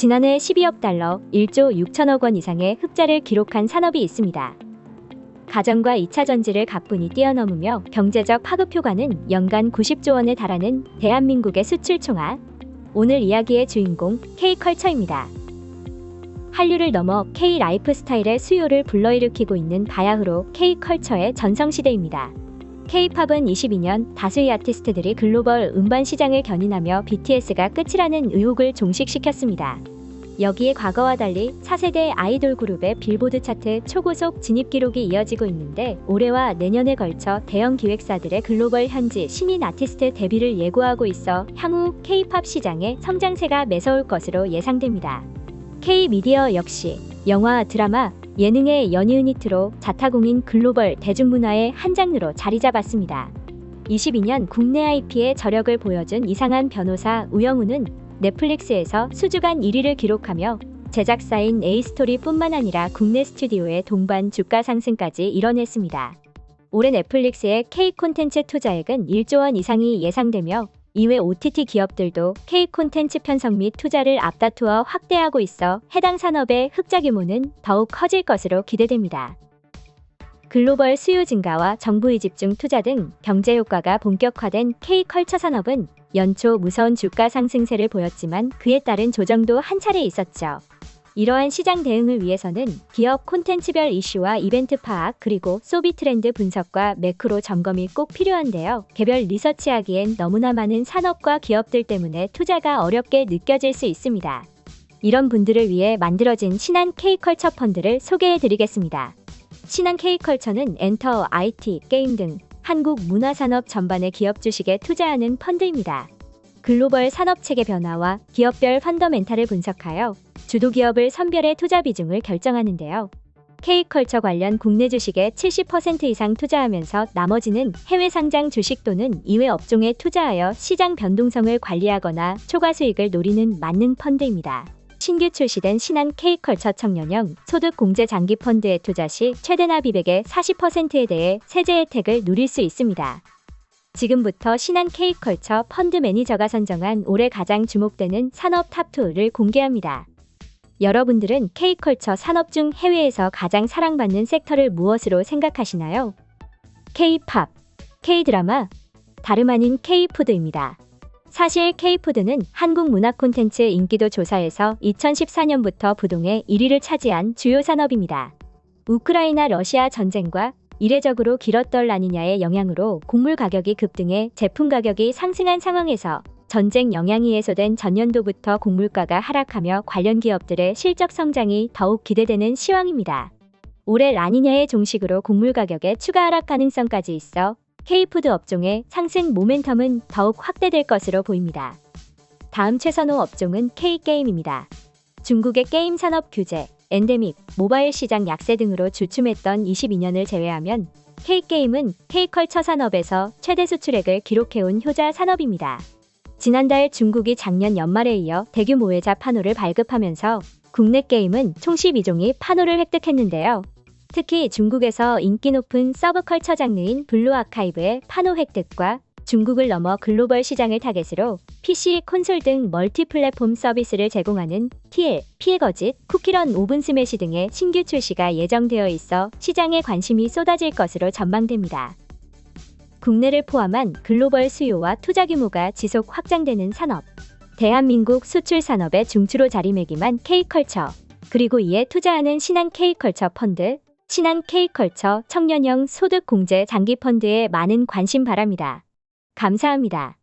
지난해 12억 달러, 1조 6천억 원 이상의 흑자를 기록한 산업이 있습니다. 가정과 2차 전지를 가뿐히 뛰어넘으며 경제적 파급 효과는 연간 90조 원에 달하는 대한민국의 수출 총액. 오늘 이야기의 주인공 K컬처입니다. 한류를 넘어 K 라이프스타일의 수요를 불러일으키고 있는 바야흐로 K컬처의 전성시대입니다. K-팝은 22년 다수의 아티스트들이 글로벌 음반 시장을 견인하며 BTS가 끝이라는 의혹을 종식시켰습니다. 여기에 과거와 달리 4세대 아이돌 그룹의 빌보드 차트 초고속 진입 기록이 이어지고 있는데 올해와 내년에 걸쳐 대형 기획사들의 글로벌 현지 신인 아티스트 데뷔를 예고하고 있어 향후 K-팝 시장의 성장세가 매서울 것으로 예상됩니다. K-미디어 역시 영화, 드라마, 예능의 연예 유니트로 자타공인 글로벌 대중문화의 한 장르로 자리 잡았습니다. 22년 국내 IP의 저력을 보여준 이상한 변호사 우영우는 넷플릭스에서 수주간 1위를 기록하며 제작사인 A스토리뿐만 아니라 국내 스튜디오의 동반 주가 상승까지 이뤄냈습니다. 올해 넷플릭스의 K 콘텐츠 투자액은 1조 원 이상이 예상되며 이외 OTT 기업들도 K 콘텐츠 편성 및 투자를 앞다투어 확대하고 있어 해당 산업의 흑자 규모는 더욱 커질 것으로 기대됩니다. 글로벌 수요 증가와 정부의 집중 투자 등 경제 효과가 본격화된 K컬처 산업은 연초 무서운 주가 상승세를 보였지만 그에 따른 조정도 한 차례 있었죠. 이러한 시장 대응을 위해서는 기업 콘텐츠별 이슈와 이벤트 파악 그리고 소비 트렌드 분석과 매크로 점검이 꼭 필요한데요. 개별 리서치하기엔 너무나 많은 산업과 기업들 때문에 투자가 어렵게 느껴질 수 있습니다. 이런 분들을 위해 만들어진 신한 K컬처 펀드를 소개해 드리겠습니다. 신한 K컬처는 엔터, IT, 게임 등 한국 문화산업 전반의 기업 주식에 투자하는 펀드입니다. 글로벌 산업 체계 변화와 기업별 펀더멘탈을 분석하여 주도 기업을 선별해 투자 비중을 결정하는데요. K컬처 관련 국내 주식에 70% 이상 투자하면서 나머지는 해외 상장 주식 또는 이외 업종에 투자하여 시장 변동성을 관리하거나 초과 수익을 노리는 만능 펀드입니다. 신규 출시된 신한 K컬처 청년형 소득 공제 장기 펀드에 투자 시 최대 납입액의 40%에 대해 세제 혜택을 누릴 수 있습니다. 지금부터 신한 K컬처 펀드 매니저가 선정한 올해 가장 주목되는 산업 탑2를 공개합니다. 여러분들은 K컬처 산업 중 해외에서 가장 사랑받는 섹터를 무엇으로 생각하시나요? K-팝, K-드라마, 다름 아닌 K-푸드입니다. 사실 K푸드는 한국 문화 콘텐츠 인기도 조사에서 2014년부터 부동의 1위를 차지한 주요 산업입니다. 우크라이나 러시아 전쟁과 이례적으로 길었던 라니냐의 영향으로 곡물 가격이 급등해 제품 가격이 상승한 상황에서 전쟁 영향이 해소된 전년도부터 곡물가가 하락하며 관련 기업들의 실적 성장이 더욱 기대되는 시황입니다. 올해 라니냐의 종식으로 곡물 가격의 추가 하락 가능성까지 있어 K푸드 업종의 상승 모멘텀은 더욱 확대될 것으로 보입니다. 다음 최선호 업종은 K게임입니다. 중국의 게임 산업 규제, 엔데믹, 모바일 시장 약세 등으로 주춤했던 22년을 제외하면 K게임은 K컬처 산업에서 최대 수출액을 기록해온 효자 산업입니다. 지난달 중국이 작년 연말에 이어 대규모의 자판호를 발급하면서 국내 게임은 총 12종이 판호를 획득했는데요. 특히 중국에서 인기 높은 서브컬처 장르인 블루 아카이브의 판호 획득과 중국을 넘어 글로벌 시장을 타겟으로 PC, 콘솔 등 멀티 플랫폼 서비스를 제공하는 TL, 피해 거짓, 쿠키런 오븐 스매시 등의 신규 출시가 예정되어 있어 시장에 관심이 쏟아질 것으로 전망됩니다. 국내를 포함한 글로벌 수요와 투자 규모가 지속 확장되는 산업. 대한민국 수출 산업의 중추로 자리매김한 K컬처. 그리고 이에 투자하는 신한 K컬처 펀드, 신한 K컬처 청년형 소득 공제 장기 펀드에 많은 관심 바랍니다. 감사합니다.